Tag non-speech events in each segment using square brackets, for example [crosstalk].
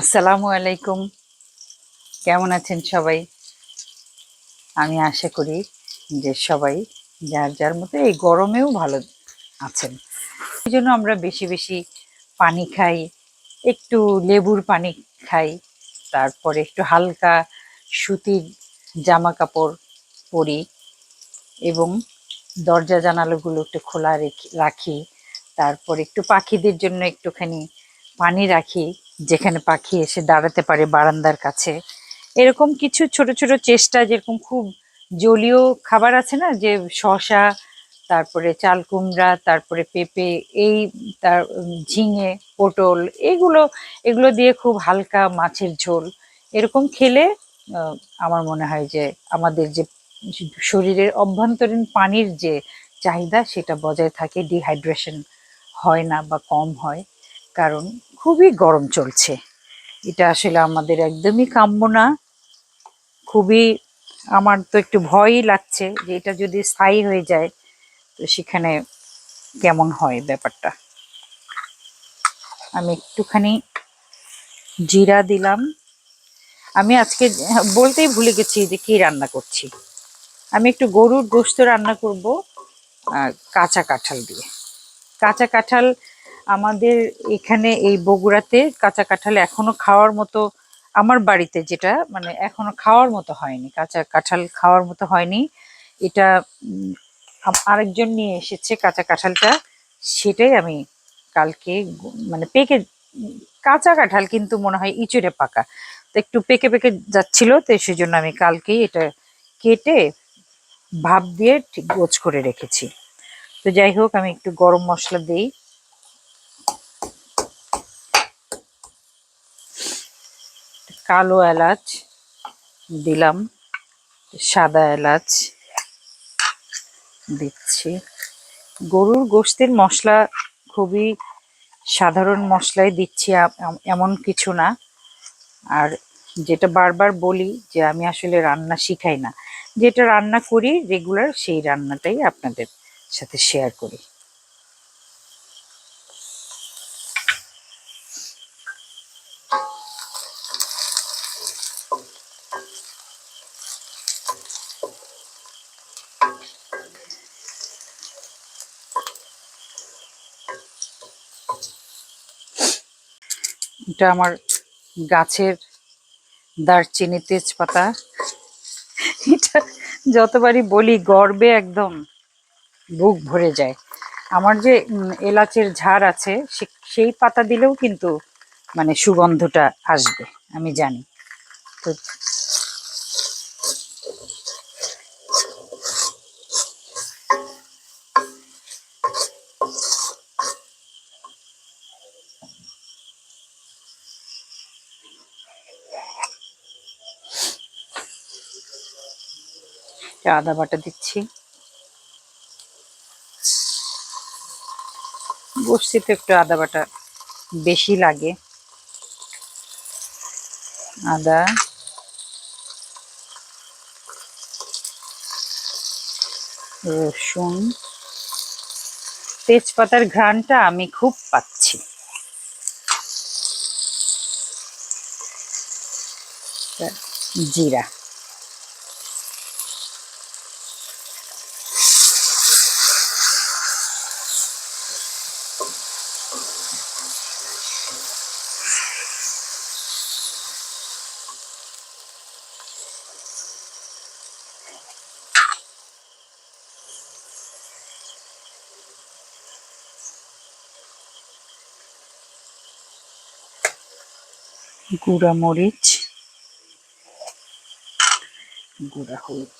আসসালামু আলাইকুম। কেমন আছেন সবাই? আমি আশা করি যে সবাই যার যার মতো এই গরমেও ভালো আছেন। এই জন্য আমরা বেশি বেশি পানি খাই, একটু লেবুর পানি খাই, তারপরে একটু হালকা সুতির জামা কাপড় পরি এবং দরজা জানালাগুলো একটু খোলা রেখে রাখি, তারপর একটু পাখিদের জন্য একটুখানি পানি রাখি যেখানে পাখি এসে দাঁড়াতে পারে বারান্দার কাছে। এরকম কিছু ছোট ছোট চেষ্টা, যেরকম খুব জলীয় খাবার আছে না, যে শশা তারপরে চাল কুমড়া, তারপরে পেঁপে, এই তার ঝিঙে, পটল, এগুলো এগুলো দিয়ে খুব হালকা মাছের ঝোল। এরকম খেলে আমার মনে হয় যে আমাদের যে শরীরের অভ্যন্তরীণ পানির যে চাহিদা, সেটা বজায় থাকে ডিহাইড্রেশন হয় না বা কম হয়। কারণ খুবই গরম চলছে। এটা আসলে আমাদের একদমই কাম্য না। খুবই আমার তো একটু ভয়ই লাগছে যে এটা যদি স্থায়ী হয়ে যায়, তো সেখানে কেমন হয় ব্যাপারটা। আমি একটুখানি জিরা দিলাম। আমি আজকে বলতেই ভুলে গেছি যে কি রান্না করছি। আমি একটু গরুর গোস্ত রান্না করব কাঁচা কাঁঠাল দিয়ে। কাঁচা কাঁঠাল আমাদের এখানে এই বগুড়াতে কাঁচা কাঁঠাল এখনও খাওয়ার মতো, আমার বাড়িতে যেটা মানে এখনও খাওয়ার মতো হয়নি, কাঁচা কাঁঠাল খাওয়ার মতো হয়নি। এটা আরেকজন নিয়ে এসেছে কাঁচা কাঁঠালটা, সেটাই আমি কালকে মানে পেকে, কাঁচা কাঁঠাল কিন্তু মনে হয় ইঁচড়ে পাকা। তো একটু পেকে পেকে যাচ্ছিল, তো সেজন্য আমি কালকেই এটা কেটে ভাপ দিয়ে ঠিক গোছ করে রেখেছি। তো যাই হোক, আমি একটু গরম মশলা দিই। কালো এলাচ দিলাম, সাদা এলাচ দিচ্ছি। গরুর গোশতের মশলা খুবই সাধারণ মশলাই দিচ্ছি এমন কিছু না। আর যেটা বারবার বলি যে আমি আসলে রান্না শিখাই না। যেটা রান্না করি রেগুলার সেই রান্নাটাই আপনাদের সাথে শেয়ার করি। এটা আমার গাছের দারচিনি তেজপাতা। এটা যতবারই বলি, গর্বে একদম বুক ভরে যায়। আমার যে এলাচের ঝাড় আছে সেই পাতা দিলেও কিন্তু মানে সুগন্ধটা আসবে, আমি জানি। তো আদা বাটা দিচ্ছি। বসছিতে একটু আদা বাটা বেশি লাগে। আদা। রসুন। তেজপাতার ঘ্রাণটা আমি খুব পাচ্ছি। জিরা। গুঁড়া মরিচ গুঁড়া হলুদ।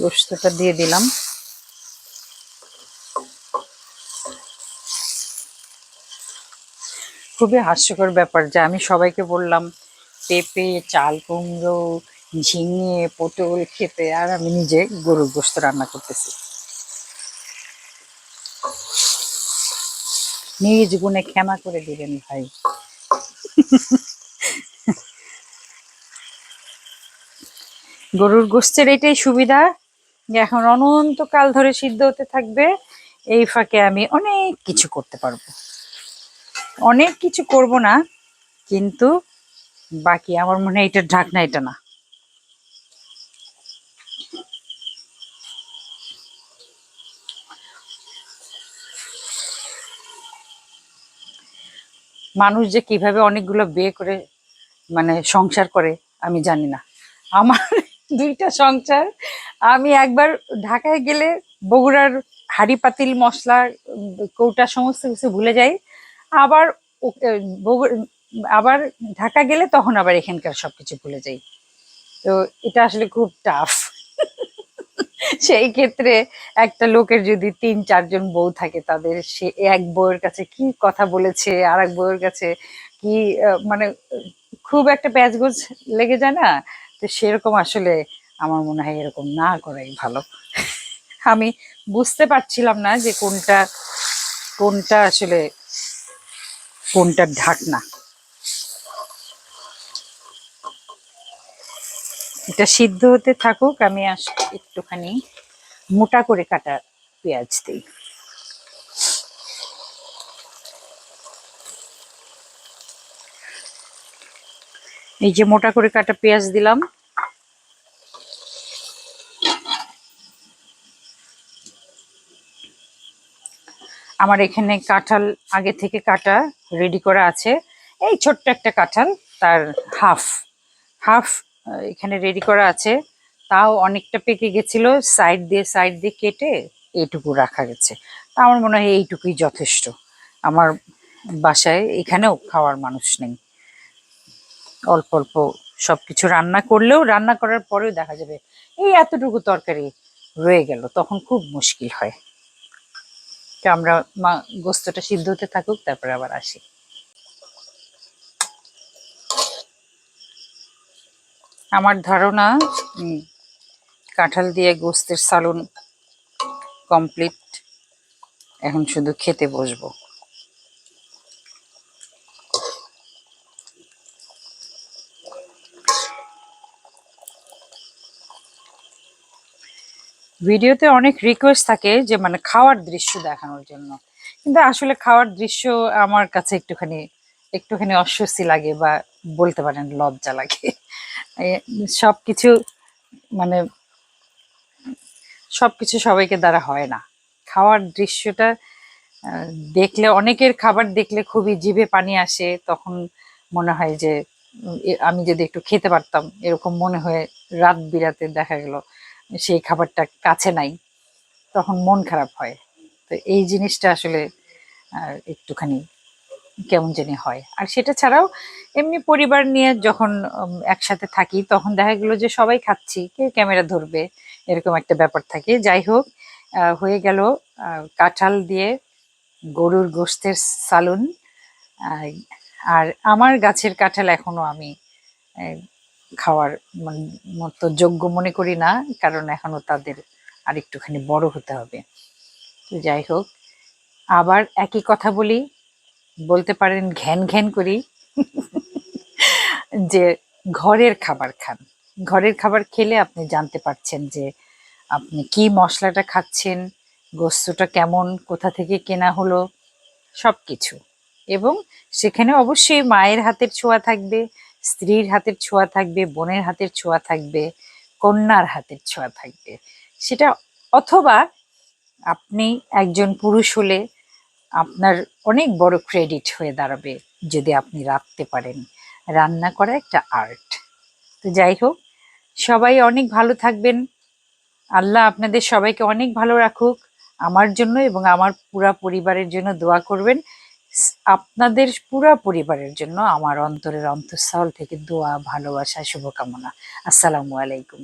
গোস্তটা দিয়ে দিলাম। খুবই হাস্যকর ব্যাপার যে আমি সবাইকে বললাম, পেঁপে, চাল, কুমড়ো, ঝিঙে, পটল খেতে, আর আমি নিজে গরুর গোস্ত রান্না করতেছি। নিজ গুণে ক্ষমা করে দিবেন ভাই। গরুর গোস্তের এটাই সুবিধা এখন অনন্তকাল ধরে সিদ্ধ হতে থাকবে, এই ফাঁকে আমি অনেক কিছু করতে পারব। অনেক কিছু করব না, কিন্তু বাকি আমার মনে হয় এটা ঢাকনা এটা না। মানুষ যে কীভাবে অনেকগুলো বিয়ে করে মানে সংসার করে, আমি জানি না। আমার [laughs] দুইটা সংসার, আমি একবার ঢাকায় গেলে বগুড়ার হাড়ি পাতিল মশলা, কৌটা, সমস্ত কিছু ভুলে যাই। আবার আবার ঢাকা গেলে তখন আবার এখানকার সবকিছু ভুলে যাই। তো এটা আসলে খুব টাফ সেই ক্ষেত্রে একটা লোকের যদি তিন চারজন বউ থাকে তাদের, সে এক বউয়ের কাছে কি কথা বলেছে আর এক বউয়ের কাছে কি মানে খুব একটা প্যাচগোজ লেগে যায় না? তো সেরকম আসলে আমার মনে হয় এরকম না করাই ভালো। আমি বুঝতে পারছিলাম না যে কোনটা কোনটা আসলে কোনটা ঢাকনা। এটা সিদ্ধ হতে থাকুক, আমি একটুখানি মোটা করে কাটা পেঁয়াজ দিই। এই যে মোটা করে কাটা পেঁয়াজ দিলাম। আমার এখানে কাঁঠাল আগে থেকে কাটা রেডি করা আছে। এই ছোট্ট একটা কাঁঠাল, তার হাফ হাফ এখানে রেডি করা আছে। তাও অনেকটা পেকে গেছিল সাইড দিয়ে সাইড দিয়ে কেটে এইটুকু রাখা গেছে। তা আমার মনে হয় এইটুকুই যথেষ্ট। আমার বাসায় এখানেও খাওয়ার মানুষ নেই। অল্প অল্প সবকিছু রান্না করলেও, রান্না করার পরেও দেখা যাবে এই এতটুকু তরকারি রয়ে গেল, তখন খুব মুশকিল হয়। আমরা মা, গোস্তটা সিদ্ধ হতে থাকুক, তারপরে আবার আসি। আমার ধারণা কাঁঠাল দিয়ে গোস্তের সালুন কমপ্লিট এখন শুধু খেতে বসবো। ভিডিওতে অনেক রিকোয়েস্ট থাকে যে মানে খাওয়ার দৃশ্য দেখানোর জন্য। কিন্তু আসলে খাওয়ার দৃশ্য আমার কাছে একটুখানি একটুখানি অস্বস্তি লাগে বা বলতে পারেন লজ্জা লাগে। সব কিছু মানে সবকিছু সবাইকে দ্বারা হয় না। খাওয়ার দৃশ্যটা দেখলে, অনেকের খাবার দেখলে খুবই জিভে পানি আসে, তখন মনে হয় যে আমি যদি একটু খেতে পারতাম, এরকম মনে হয় রাত বিরাতে দেখা গেল সেই খাবারটা কাছে নাই, তখন মন খারাপ হয়। তো এই জিনিসটা আসলে একটুখানি কেমন জানি হয়। আর সেটা ছাড়াও এমনি পরিবার নিয়ে যখন একসাথে থাকি, তখন দেখা গেল যে সবাই খাচ্ছি কে ক্যামেরা ধরবে, এরকম একটা ব্যাপার থাকে। যাই হোক হয়ে গেল কাঁঠাল দিয়ে গরুর গোস্তের সালুন আর আমার গাছের কাঁঠাল এখনও আমি খাওয়ার মতো যোগ্য মনে করি না, কারণ এখনও তাদের আর একটুখানি বড় হতে হবে। তো যাই হোক, আবার একই কথা বলি বলতে পারেন ঘ্যান ঘ্যান করি, যে ঘরের খাবার খান। ঘরের খাবার খেলে আপনি জানতে পারছেন যে আপনি কি মশলাটা খাচ্ছেন, গোস্তটা কেমন, কোথা থেকে কেনা হলো সব কিছু এবং সেখানে অবশ্যই মায়ের হাতের ছোঁয়া থাকবে, স্ত্রীর হাতের ছোঁয়া থাকবে, বোনের হাতের ছোঁয়া থাকবে, কন্যার হাতের ছোঁয়া থাকবে। সেটা অথবা আপনি একজন পুরুষ হলে আপনার অনেক বড় ক্রেডিট হয়ে দাঁড়াবে যদি আপনি রাখতে পারেন। রান্না করা একটা আর্ট তো যাই হোক, সবাই অনেক ভালো থাকবেন। আল্লাহ আপনাদের সবাইকে অনেক ভালো রাখুক। আমার জন্য এবং আমার পুরা পরিবারের জন্য দোয়া করবেন। আপনাদের পুরা পরিবারের জন্য আমার অন্তরের অন্তঃস্থল থেকে দোয়া, ভালোবাসা, শুভকামনা। আসসালামু আলাইকুম।